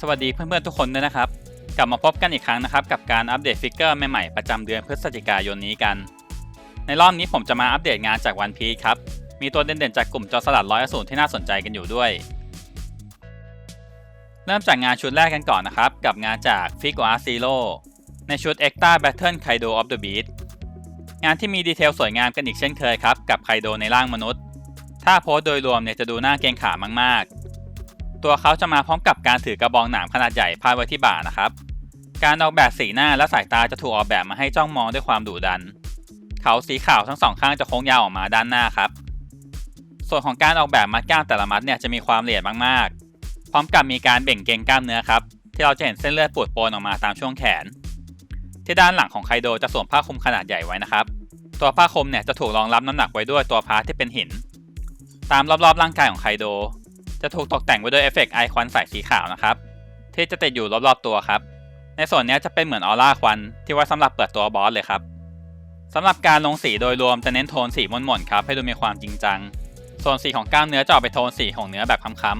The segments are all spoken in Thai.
สวัสดีเพื่อนๆทุกคนด้วยนะครับ กลับมาพบกันอีกครั้งนะครับ กับการอัปเดตฟิกเกอร์ใหม่ๆประจำเดือนพฤศจิกายนนี้กัน ในรอบนี้ผมจะมาอัปเดตงานจากวันพีครับ มีตัวเด่นๆจากกลุ่มจอสลัดร้อยอสูรที่น่าสนใจกันอยู่ด้วย เริ่มจากงานชุดแรกกันก่อนนะครับ กับงานจาก f i g o a Zero ในชุด Extra Battle Kaido of the Beast งานที่มีดีเทลสวยงามกันอีกเช่นเคยครับ กับไคโดในร่างมนุษย์ ถ้าโพสโดยรวมเนี่ยจะดูน่าเกรงขามมากๆ ตัวเขาจะมาพร้อมกับการถือกระบองหนามขนาดใหญ่พาดไว้ที่บ่านะครับ การออกแบบสีหน้าและสายตาจะถูกออกแบบมาให้จ้องมองด้วยความดุดัน เขาสีขาวทั้งสองข้างจะโค้งยาวออกมาด้านหน้าครับ ส่วนของการออกแบบมัดกล้ามแต่ละมัดเนี่ยจะมีความละเอียดมากๆ พร้อมกับมีการเบ่งเกรงกล้ามเนื้อครับที่เราจะเห็นเส้นเลือดปูดโปนออกมาตามช่วงแขน ที่ด้านหลังของไคโดจะสวมผ้าคลุมขนาดใหญ่ไว้นะครับ ตัวผ้าคลุมเนี่ยจะถูกรองรับน้ำหนักไว้ด้วยตัวพาร์ทที่เป็นหิน ตามรอบๆร่างกายของไคโด จะถูกตกแต่งไว้ด้วยเอฟเฟกต์ไอควันใสสีขาวนะครับที่จะติดอยู่รอบๆตัวครับ ในส่วนนี้จะเป็นเหมือนออร่าควันที่ไว้สำหรับเปิดตัวบอสเลยครับสำหรับการลงสีโดยรวมจะเน้นโทนสีม่นๆครับ ให้ดูมีความจริงจัง ส่วนสีของกล้ามเนื้อจะออกไปโทนสีของเนื้อแบบค้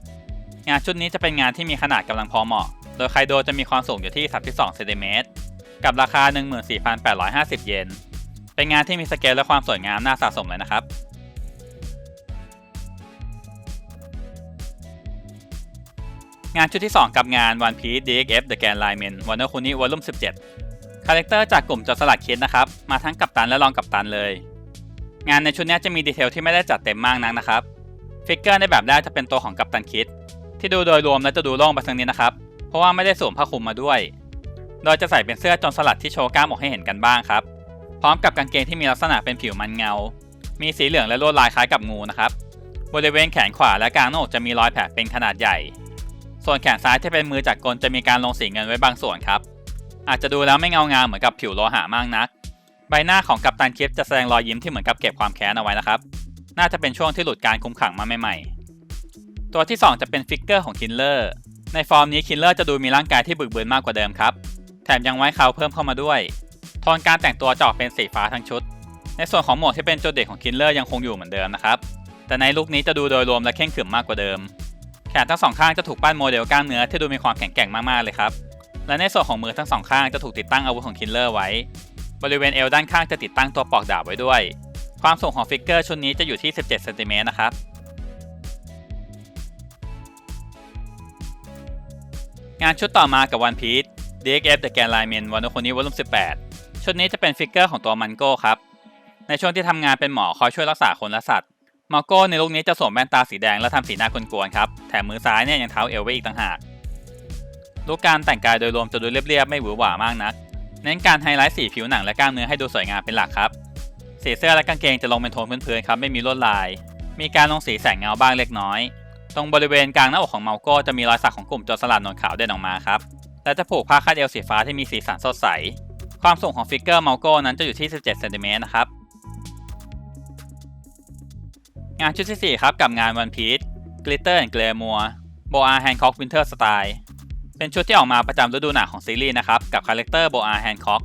ำๆงานชุดนี้จะเป็นงานที่มีขนาดกำลังพอเหมาะ โดยไคโดจะมีความสูงอยู่ที่ 32เซนติเมตรกับราคา 14,850 เยน เป็นงานที่มีสเกลและความสวยงามน่าสะสมเลยนะครับ งานชุดที่ 2 กับงาน One Piece DXF The Grand Lineman Wonder Kuni Volume 17 คาแรคเตอร์จากกลุ่มจอสลัดเคิดนะครับ มาทั้งกัปตันและรองกัปตันเลย งานในชุดนี้จะมีดีเทลที่ไม่ได้จัดเต็มมากนักนะครับ ฟิกเกอร์ในแบบแรกจะเป็นตัวของกัปตันคิด ที่ดูโดยรวมแล้วจะดูโล่งไปสักนิดนะครับ เพราะว่าไม่ได้สวมผ้าคลุมมาด้วย โดยจะใส่เป็นเสื้อจนสลัดที่โชว์กล้ามออกให้เห็นกันบ้างครับ พร้อมกับกางเกงที่มีลักษณะเป็นผิวมันเงา มีสีเหลืองและลวดลายคล้ายกับงูนะครับ บริเวณแขนขวาและกลางหน้าอกจะมีรอยแผลเป็นขนาดใหญ่ ส่วนแขนซ้ายที่เป็นมือจากกลจะมีการลงสีเงินไว้บางส่วนครับ อาจจะดูแล้วไม่เงางามเหมือนกับผิวโลหะมากนัก ใบหน้าของกัปตันคิดจะแสดงรอยยิ้มที่เหมือนกับเก็บความแค้นเอาไว้นะครับ น่าจะเป็นช่วงที่หลุดการคุมขังมาใหม่ๆ ตัวที่ 2 จะเป็นฟิกเกอร์ของคินเลอร์ ในฟอร์มนี้คินเลอร์จะดูมีร่างกายที่บึกบืนมากกว่าเดิมครับ แถมยังไว้เขาเพิ่มเข้ามาด้วย โทนการแต่งตัวจะออกเป็นสีฟ้าทั้งชุด ในส่วนของหมวกที่เป็นจุดเด่นของคินเลอร์ยังคงอยู่เหมือนเดิมนะครับ แต่ในลุคนี้จะดูโดยรวมและเข้มขรึมมากกว่าเดิม แขนทั้งสองข้างจะถูกปั้นโมเดลกล้ามเนื้อที่ดูมีความแข็งแกร่งมากๆเลยครับ และในส่วนของมือทั้งสองข้างจะถูกติดตั้งอาวุธของคินเลอร์ไว้ บริเวณเอวด้านข้างจะติดตั้งตัวปอกดาบไว้ด้วย ความสูงของฟิกเกอร์ชุดนี้จะอยู่ที่ 17เซนติเมตรนะครับงานชุดต่อมากับ One Piece DXF The Grand Lineman Wano Kuni Volume 18 ชุดนี้จะเป็นฟิกเกอร์ของตัวมันโก้ครับ ในช่วงที่ทำงานเป็นหมอคอยช่วยรักษาคนและสัตว์ มาโก้ในลุคนี้จะสวมแว่นตาสีแดงและทำสีหน้ากวนๆครับ แถมมือซ้ายเนี่ยยังเท้าเอวไว้อีกต่างหากลุคการแต่งกายโดยรวมจะดูเรียบๆ ไม่หวือหวามากนัก เน้นการไฮไลท์สีผิวหนังและกล้ามเนื้อให้ดูสวยงามเป็นหลักครับสีเสื้อและกางเกงจะลงเป็นโทนพื้นๆครับไม่มีลวดลาย มีการลงสีแสงเงาบ้างเล็กน้อย ตรงบริเวณกลางหน้าอกของมาโก้จะมีรอยสักของกลุ่มจรสลัดนวดขาวเด่นออกมาครับและจะผูกผ้าคาดเอวสีฟ้าที่มีสีสันสดใส ความสูงของฟิกเกอร์มาโก้นั้นจะอยู่ที่ 17เซนติเมตรนะครับ งานชุดที่ 4 ครับกับงาน One Piece Glitter and Glamour Boa Hancock Winter Style เป็นชุดที่ออกมาประจำฤดูหนาวของซีรีส์นะครับ กับคาแรคเตอร์ Boa Hancock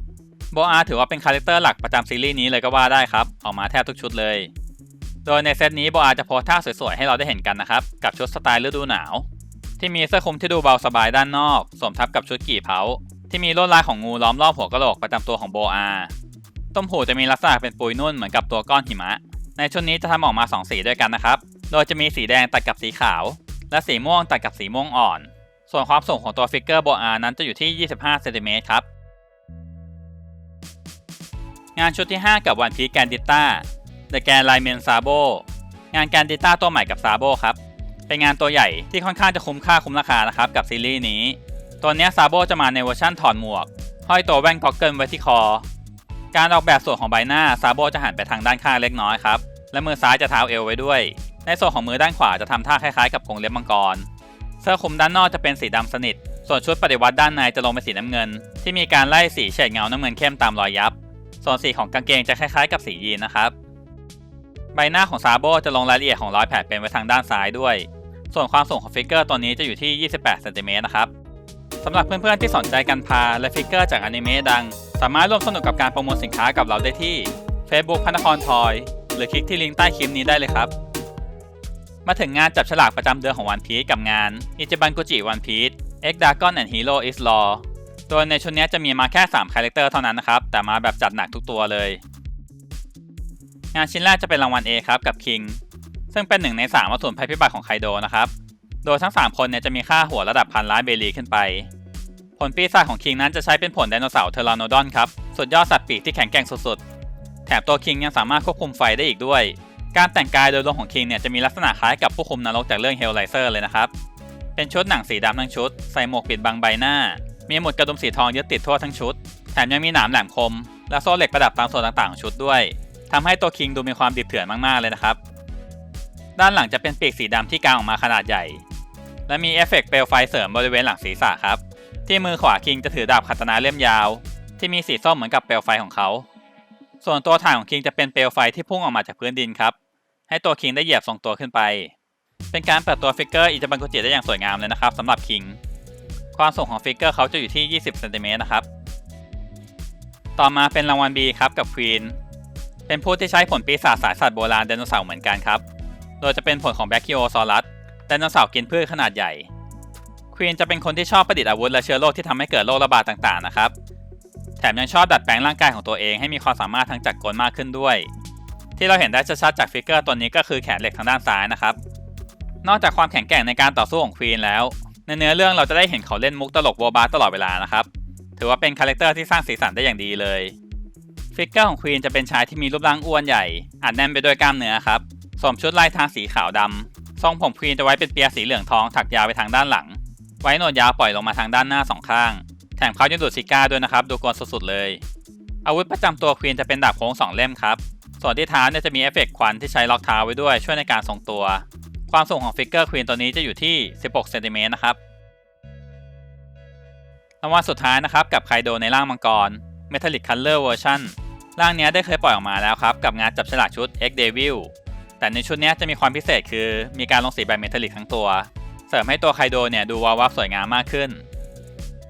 Boa ถือว่าเป็นคาแรคเตอร์หลักประจำซีรีส์นี้เลยก็ว่าได้ครับ ออกมาแทบทุกชุดเลย โดยในเซตนี้ Boa จะโพสท่าสวยๆ ให้เราได้เห็นกันนะครับ กับชุดสไตล์ฤดูหนาว ที่มีเสื้อคลุมที่ดูเบาสบายด้านนอกสวมทับกับชุดกี่เผา ที่มีลวดลายของงูล้อมรอบหัวกะโหลกประจำตัวของโบอาต้มหูจะมีลักษณะเป็นปุยนุ่นเหมือนกับตัวก้อนหิมะ ในชุดนี้จะทำออกมา 2 สีด้วยกันนะครับ โดยจะมีสีแดงตัดกับสีขาว และสีม่วงตัดกับสีม่วงอ่อน ส่วนความสูงของตัวฟิกเกอร์โบอานั้นจะอยู่ที่ 25เซนติเมตรครับ งานชุดที่ 5 กับวันพีแกนดิต้า The g a n l i m e n Sabo งานแกนดิต้าตัวใหม่กับ Sabo ครับ เป็นงานตัวใหญ่ที่ค่อนข้างจะคุ้มค่าคุ้มราคานะครับกับซีรีส์นี้ ตัวนี้ซาโบจะมาในเวอร์ชั่นถอดหมวก ห้อยตัวแว่นก็อกเกิลไว้ที่คอ การออกแบบส่วนของใบหน้าซาโบจะหันไปทางด้านข้างเล็กน้อยครับ และมือซ้ายจะเท้าเอวไว้ด้วย ในส่วนของมือด้านขวาจะทำท่าคล้ายๆกับกรงเล็บมังกร เสื้อคลุมด้านนอกจะเป็นสีดำสนิท ส่วนชุดปฏิวัติด้านในจะลงเป็นสีน้ำเงิน ที่มีการไล่สีเฉดเงาน้ำเงินเข้มตามรอยยับ ส่วนสีของกางเกงจะคล้ายๆ กับสียีนนะครับ ใบหน้าของซาโบจะลงรายละเอียดของรอยแผลเป็นไว้ทางด้านซ้ายด้วย ส่วนความสูงของฟิกเกอร์ตัวนี้จะอยู่ที่ 28เซนติเมตรนะครับสำหรับเพื่อนๆที่สนใจกันพาและฟิกเกอร์จากอนิเมะดัง สามารถร่วมสนุกกับการประมูลสินค้ากับเราได้ที่ Facebook พระนครทอย หรือคลิกที่ลิงก์ใต้คลิปนี้ได้เลยครับ มาถึงงานจับฉลากประจำเดือนของวันพี e กับงานอิจิบันกุจิวันพี e X Dragon and Hero is Law โดยในชุดนี้จะมีมาแค่3คาแรคเตอร์เท่านั้นนะครับ แต่มาแบบจัดหนักทุกตัวเลย งานชิ้นแรกจะเป็นรางวัล A ครับกับ King ซึ่งเป็นหนึ่งใน 3 วัตถุภัยพิบัติของไคโดนะครับ โดยทั้ง 3 คนเนี่ยจะมีค่าหัวระดับพันล้านเบลีขึ้นไป ผลปีศาจของ King นั้นจะใช้เป็นผลไดโนเสาร์เทอร์โนดอนครับ สุดยอดสัตว์ปีกที่แข็งแกร่งสุดๆ แถมตัว King ยังสามารถควบคุมไฟได้อีกด้วย การแต่งกายโดยรวมของ King เนี่ยจะมีลักษณะคล้ายกับผู้คุมนรกจากเรื่อง Hellraiser เลยนะครับ เป็นชุดหนังสีดำทั้งชุด ใส่หมวกปิดบังใบหน้า มีหมุดกระดุมสีทองยึดติดทั่วทั้งชุด แถมยังมีหนามแหลมคม และโซ่เหล็กประดับตามส่วนต่างๆของชุดด้วยทำให้ตัวคิงดูมีความดิบเถื่อนมากๆเลยนะครับ ด้านหลังจะเป็นปีกสีดำที่กางออกมาขนาดใหญ่ และมีเอฟเฟกต์เปลวไฟเสริมบริเวณหลังศีรษะครับ ที่มือขวาคิงจะถือดาบคาตนาเล่มยาว ที่มีสีส้มเหมือนกับเปลวไฟของเขา ส่วนตัวถ่านของคิงจะเป็นเปลวไฟที่พุ่งออกมาจากพื้นดินครับ ให้ตัวคิงได้เหยียบทรงตัวขึ้นไป เป็นการเปิดตัวฟิกเกอร์อิจิบังกุจิได้อย่างสวยงามเลยนะครับสำหรับคิง ความสูงของฟิกเกอร์เขาจะอยู่ที่ 20เซนติเมตรนะครับ ต่อมาเป็นรางวัล B ครับกับควีน เป็นผู้ที่ใช้ผลปีศาจสายสัตว์โบราณไดโนเสาร์เหมือนกันครับ โดยจะเป็นผลของแบคคิโอซอรัสไดโนเสาร์กินพืชขนาดใหญ่ ควีนจะเป็นคนที่ชอบประดิษฐ์อาวุธและเชื้อโรคที่ทำให้เกิดโรคระบาดต่างๆนะครับ แถมยังชอบดัดแปลงร่างกายของตัวเองให้มีความสามารถทางจักรกลมากขึ้นด้วย ที่เราเห็นได้ชัดๆจากฟิกเกอร์ตัวนี้ก็คือแขนเหล็กทางด้านซ้ายนะครับ นอกจากความแข็งแกร่งในการต่อสู้ของควีนแล้ว ในเนื้อเรื่องเราจะได้เห็นเขาเล่นมุกตลกโบบาตลอดเวลานะครับ ถือว่าเป็นคาแรคเตอร์ที่สร้างสีสันได้อย่างดีเลย ฟิกเกอร์ของควีนจะเป็นชายที่มีรูปร่างอ้วนใหญ่อัดแน่นไปด้วยกล้ามเนื้อครับ สวมชุดลายทางสีขาวดำทรงผมควีนจะไว้เป็นเปียสีเหลืองทองถักยาวไปทางด้านหลัง ไว้หนวดยาวปล่อยลงมาทางด้านหน้าสองข้าง แถมเขายังดูดซิก้าด้วยนะครับ ดูกลสุดๆเลย อาวุธประจำตัวควีนจะเป็นดาบโค้งสองเล่มครับ ส่วนที่เท้าเนี่ยจะมีเอฟเฟกต์ควันที่ใช้ล็อกเท้าไว้ด้วยช่วยในการทรงตัว ความสูงของฟิกเกอร์ควีนตัวนี้จะอยู่ที่ 16เซนติเมตรนะครับรางวัลสุดท้ายนะครับกับไคโดในร่างมังกร Metallic Color Version ร่างนี้ได้เคยปล่อยออกมาแล้วครับ กับงานจับฉลากชุด X Devil แต่ในชุดนี้จะมีความพิเศษคือมีการลงสีแบบเมทัลลิกทั้งตัว เสริมให้ตัวไคโดเนี่ยดูวาววับสวยงามมากขึ้น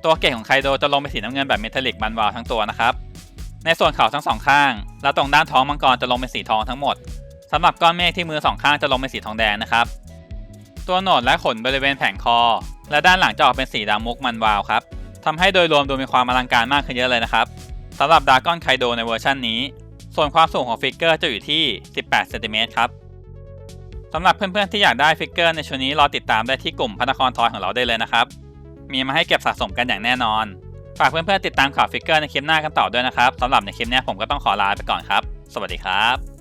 ตัวเกศของไคโดจะลงเป็นสีน้ำเงินแบบเมทัลลิกมันวาวทั้งตัวนะครับ ในส่วนเขาทั้งสองข้าง และตรงด้านท้องมังกรจะลงเป็นสีทองทั้งหมดสำหรับก้อนเมฆที่มือสองข้างจะลงเป็นสีทองแดงนะครับ ตัวโหนดและขนบริเวณแผงคอ และด้านหลังจะออกเป็นสีดำมุกมันวาวครับทำให้โดยรวมดูมีความอลังการมากขึ้นเยอะเลยนะครับสำหรับดากอนไคโดในเวอร์ชันนี้ ส่วนความสูงของฟิกเกอร์จะอยู่ที่ 18 เซนติเมตรครับ สำหรับเพื่อนๆที่อยากได้ฟิกเกอร์ในชุดนี้รอติดตามได้ที่กลุ่มพระนครทอยของเราได้เลยนะครับ มีมาให้เก็บสะสมกันอย่างแน่นอน ฝากเพื่อนๆติดตามข่าวฟิกเกอร์ในคลิปหน้ากันต่อด้วยนะครับสำหรับในคลิปนี้ผมก็ต้องขอลาไปก่อนครับ สวัสดีครับ